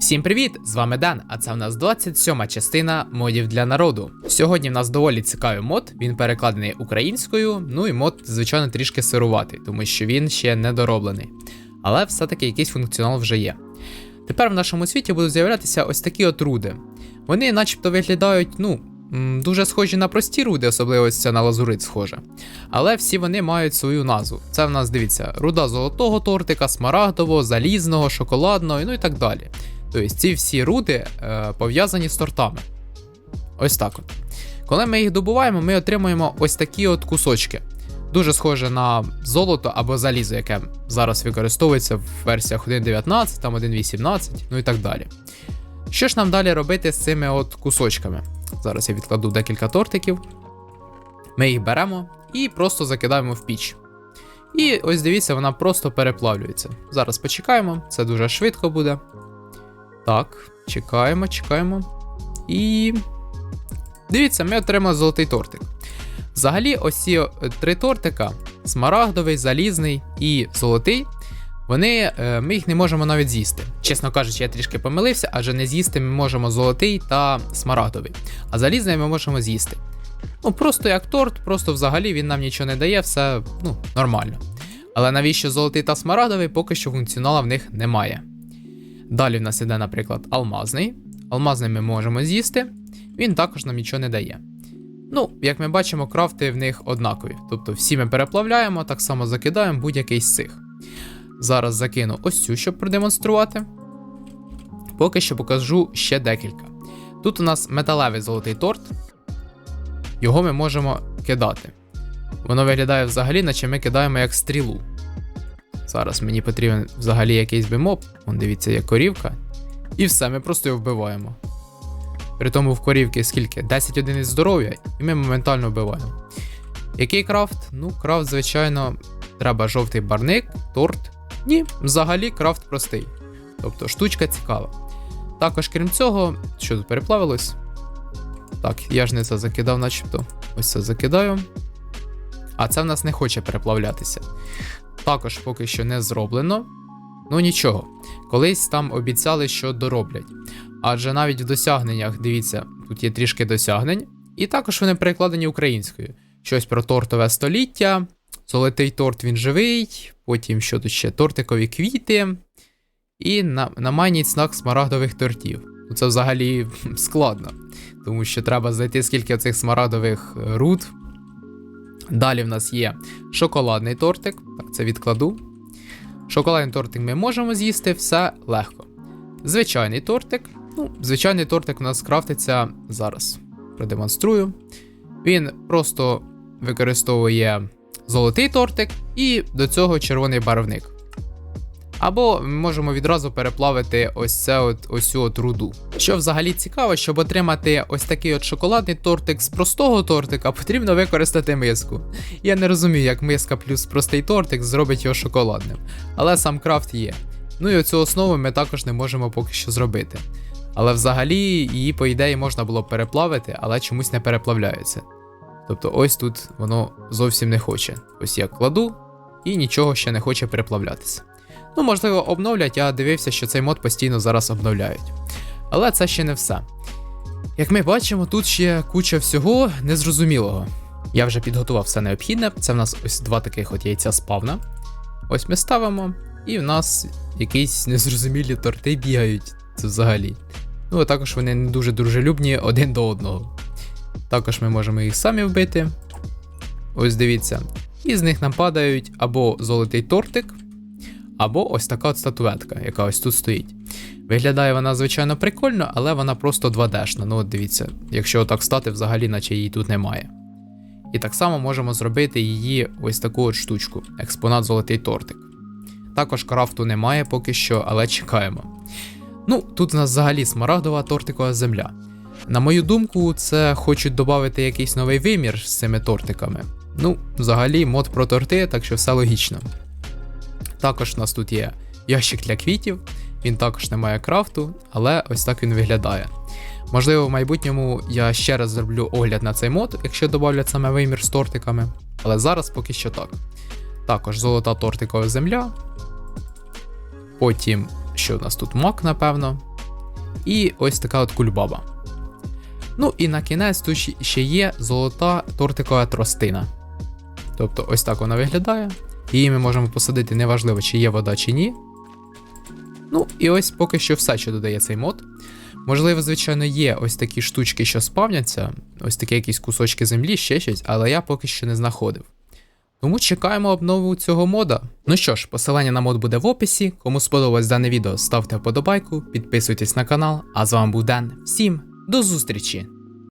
Всім привіт! З вами Дан, а це в нас 27 частина модів для народу. Сьогодні в нас доволі цікавий мод, він перекладений українською, ну і мод, звичайно, трішки сируватий, тому що він ще не дороблений. Але все-таки якийсь функціонал вже є. Тепер в нашому світі будуть з'являтися ось такі от руди. Вони начебто виглядають, ну, дуже схожі на прості руди, особливо ось ця на лазурит схожа. Але всі вони мають свою назву. Це в нас дивіться, руда золотого тортика, смарагдового, залізного, шоколадного, ну і так далі. Тобто ці всі руди е, пов'язані з тортами. Ось так от. Коли ми їх добуваємо, ми отримуємо ось такі от кусочки. Дуже схоже на золото або залізо, яке зараз використовується в версіях 1.19, там 1.18, ну і так далі. Що ж нам далі робити з цими от кусочками? Зараз я відкладу декілька тортиків. Ми їх беремо і просто закидаємо в піч. І ось дивіться, вона просто переплавлюється. Зараз почекаємо, це дуже швидко буде. Так, чекаємо, чекаємо. І. Дивіться, ми отримали золотий тортик. Взагалі, ось ці е, три тортика: смарагдовий, залізний і золотий. Вони, е, ми їх не можемо навіть з'їсти. Чесно кажучи, я трішки помилився, адже не з'їсти ми можемо золотий та смарагдовий, а залізний ми можемо з'їсти. Ну, просто як торт, просто взагалі він нам нічого не дає, все ну, нормально. Але навіщо золотий та смарагдовий, поки що функціонала в них немає. Далі в нас іде, наприклад, алмазний. Алмазний ми можемо з'їсти, він також нам нічого не дає. Ну, як ми бачимо, крафти в них однакові. Тобто всі ми переплавляємо, так само закидаємо будь-який з цих. Зараз закину ось цю, щоб продемонструвати. Поки що покажу ще декілька. Тут у нас металевий золотий торт. Його ми можемо кидати. Воно виглядає взагалі, наче ми кидаємо як стрілу. Зараз мені потрібен взагалі якийсь бимоб. Вон дивіться, є корівка. І все, ми просто його вбиваємо. При тому в корівки скільки? 10 одиниць здоров'я, і ми моментально вбиваємо. Який крафт? Ну, крафт, звичайно, треба жовтий барник, торт. Ні, взагалі крафт простий. Тобто штучка цікава. Також, крім цього, що тут переплавилось? Так, я ж не це закидав, начебто. Ось це закидаю. А це в нас не хоче переплавлятися. Також поки що не зроблено. Ну нічого, колись там обіцяли, що дороблять. Адже навіть в досягненнях, дивіться, тут є трішки досягнень, і також вони перекладені українською. Щось про тортове століття, золотий торт він живий, потім що тут ще тортикові квіти, і на, намайніть знак смарагдових тортів. Ну, Це взагалі складно, тому що треба знайти скільки цих смарагдових е, руд. Далі в нас є шоколадний тортик. Так, це відкладу. Шоколадний тортик ми можемо з'їсти, все легко. Звичайний тортик. Ну, звичайний тортик у нас крафтиться зараз. Продемонструю. Він просто використовує золотий тортик і до цього червоний барвник. Або можемо відразу переплавити ось це от, ось цю от руду. Що взагалі цікаво, щоб отримати ось такий от шоколадний тортик з простого тортика, потрібно використати миску. Я не розумію, як миска плюс простий тортик зробить його шоколадним. Але сам крафт є. Ну і оцю основу ми також не можемо поки що зробити. Але взагалі її, по ідеї, можна було переплавити, але чомусь не переплавляється. Тобто ось тут воно зовсім не хоче. Ось я кладу і нічого ще не хоче переплавлятися. Ну, можливо, обновлять, я дивився, що цей мод постійно зараз обновляють. Але це ще не все. Як ми бачимо, тут ще куча всього незрозумілого. Я вже підготував все необхідне. Це в нас ось два таких от яйця спавна. Ось ми ставимо, і в нас якісь незрозумілі торти бігають. Це взагалі. Ну, а також вони не дуже дружелюбні один до одного. Також ми можемо їх самі вбити. Ось дивіться. І з них нам падають або золотий тортик, або ось така от статуетка, яка ось тут стоїть. Виглядає вона, звичайно, прикольно, але вона просто 2D-шна. Ну, от дивіться, якщо отак стати, взагалі, наче її тут немає. І так само можемо зробити її ось таку от штучку експонат золотий тортик. Також крафту немає поки що, але чекаємо. Ну, тут у нас взагалі смарагдова тортикова земля. На мою думку, це хочуть додати якийсь новий вимір з цими тортиками. Ну, взагалі, мод про торти, так що все логічно. Також у нас тут є ящик для квітів, він також не має крафту, але ось так він виглядає. Можливо, в майбутньому я ще раз зроблю огляд на цей мод, якщо додавлять саме вимір з тортиками, але зараз поки що так. Також золота тортикова земля. Потім, що у нас тут мак, напевно. і ось така от кульбаба. Ну і на кінець тут ще- є золота тортикова тростина. Тобто ось так вона виглядає. Її ми можемо посадити неважливо, чи є вода чи ні. Ну, і ось поки що все, що додає цей мод. Можливо, звичайно, є ось такі штучки, що спавняться, ось такі якісь кусочки землі, ще щось, але я поки що не знаходив. Тому чекаємо обнову цього мода. Ну що ж, посилання на мод буде в описі. Кому сподобалось дане відео, ставте вподобайку, підписуйтесь на канал. А з вами був Ден. Всім до зустрічі!